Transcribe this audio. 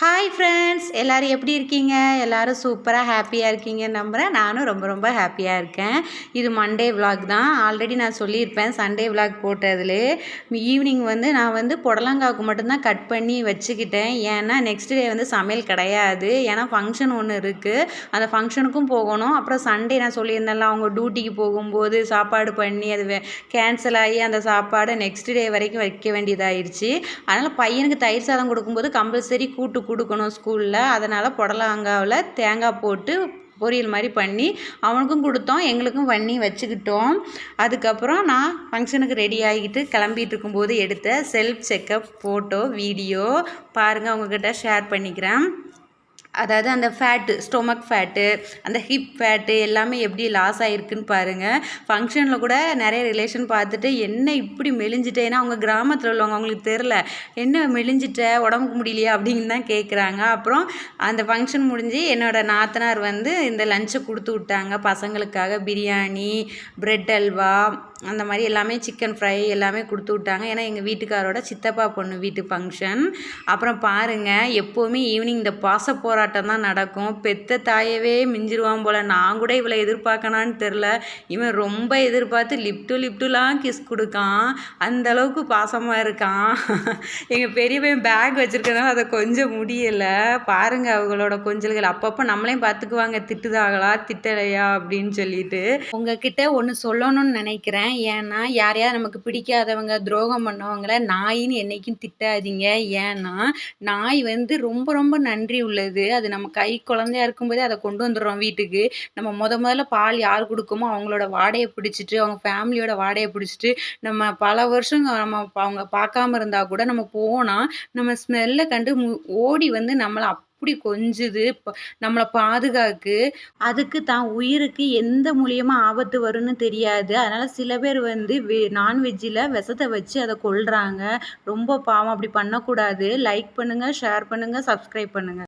Hi friends எல்லோரும் எப்படி இருக்கீங்க? எல்லோரும் சூப்பராக ஹாப்பியாக இருக்கீங்க நம்புகிறேன் நானும் ரொம்ப ரொம்ப ஹாப்பியாக இருக்கேன். இது மண்டே விலாக் தான். ஆல்ரெடி நான் சொல்லியிருப்பேன். சண்டே விலாக் போட்டதில் ஈவினிங் வந்து நான் வந்து புடலங்காவுக்கு மட்டும்தான் கட் பண்ணி வச்சுக்கிட்டேன். ஏன்னா நெக்ஸ்ட் டே வந்து சமையல் கிடையாது. ஏன்னா ஃபங்க்ஷன் ஒன்று இருக்குது அந்த ஃபங்க்ஷனுக்கும் போகணும். அப்புறம் சண்டே நான் சொல்லியிருந்தேன்ல அவங்க டியூட்டிக்கு போகும்போது சாப்பாடு பண்ணி அது கேன்சல் ஆகி அந்த சாப்பாடை நெக்ஸ்ட் டே வரைக்கும் வைக்க வேண்டியதாகிடுச்சு அதனால் பையனுக்கு தயிர் சாதம் கொடுக்கும்போது கம்பல்சரி கூட்டு கொடுக்கணும் ஸ்கூலில். அதனால் புடலங்காவில் தேங்காய் போட்டு பொரியல் மாதிரி பண்ணி அவனுக்கும் கொடுத்தோம் எங்களுக்கும் பண்ணி வச்சுக்கிட்டோம். அதுக்கப்புறம் நான் ஃபங்க்ஷனுக்கு ரெடி ஆகிட்டு கிளம்பிட்டு இருக்கும்போது எடுத்த செல்ஃப் செக்கப் ஃபோட்டோ வீடியோ பாருங்கள் உங்ககிட்ட ஷேர் பண்ணிக்கிறேன். அதாவது அந்த ஃபேட்டு ஸ்டொமக் ஃபேட்டு அந்த ஹிப் ஃபேட்டு எல்லாமே எப்படி லாஸ் ஆகிருக்குன்னு பாருங்கள் ஃபங்க்ஷனில் கூட நிறைய ரிலேஷன் பார்த்துட்டு என்ன இப்படி மெலிஞ்சிட்டேன்னா அவங்க கிராமத்தில் உள்ளவங்க அவங்களுக்கு தெரில என்ன மெலிஞ்சிட்ட? உடம்புக்கு முடியலையா? அப்படின்னு தான் கேட்குறாங்க அப்புறம் அந்த ஃபங்க்ஷன் முடிஞ்சு என்னோடய நாத்தனார் வந்து இந்த லஞ்சை கொடுத்து விட்டாங்க. பசங்களுக்காக பிரியாணி ப்ரெட் அல்வா அந்த மாதிரி எல்லாமே சிக்கன் ஃப்ரை எல்லாமே கொடுத்து விட்டாங்க. ஏன்னா எங்கள் வீட்டுக்காரோட சித்தப்பா பொண்ணு வீட்டு ஃபங்க்ஷன் அப்புறம் பாருங்கள் எப்போவுமே ஈவினிங் இந்த பாச போராட்டம் தான் நடக்கும். பெத்த தாயவே மிஞ்சிருவான் போல். நான் கூட இவ்வளோ எதிர்பார்க்கணான்னு தெரில இவன் ரொம்ப எதிர்பார்த்து லிப்டு லிப்டுலாம் கிஸ் கொடுக்கான். அந்த அளவுக்கு பாசமாக இருக்கான். எங்கள் பெரியவன் பேக் வச்சுருக்கனால அதை கொஞ்சம் முடியலை. பாருங்கள் அவங்களோட கொஞ்சல்கள். அப்பப்போ நம்மளையும் பார்த்துக்குவாங்க திட்டுதாகலா திட்டலையா? அப்படின்னு சொல்லிட்டு. உங்ககிட்ட ஒன்று சொல்லணும்னு நினைக்கிறேன். ஏன்னா யாரையாவது நமக்கு பிடிக்காதவங்க துரோகம் பண்ணவங்கள நாயின்னு என்றைக்கும் திட்டாதீங்க. ஏன்னா நாய் வந்து ரொம்ப ரொம்ப நன்றி உள்ளது. அது நம்ம கை குழந்தையா இருக்கும்போதே அதை கொண்டு வந்துடுறோம் வீட்டுக்கு. நம்ம முத முதல்ல பால் யார் கொடுக்குமோ அவங்களோட வாடையை பிடிச்சிட்டு அவங்க ஃபேமிலியோட வாடையை பிடிச்சிட்டு நம்ம பல வருஷம் நம்ம அவங்க பார்க்காம இருந்தால் கூட நம்ம போனால் நம்ம ஸ்மெல்லை கண்டு ஓடி வந்து நம்மளை அப்படி கொஞ்சுது நம்மளை பாதுகாக்கு. அதுக்கு தான் உயிருக்கு எந்த மூலியமாக ஆபத்து வரும்னு தெரியாது. அதனால் சில பேர் வந்து வெ நான்வெஜ்ஜில் விஷத்தை வச்சு அதை கொள்கிறாங்க ரொம்ப பாவம் அப்படி பண்ணக்கூடாது. லைக் பண்ணுங்கள் ஷேர் பண்ணுங்கள் சப்ஸ்கிரைப் பண்ணுங்கள்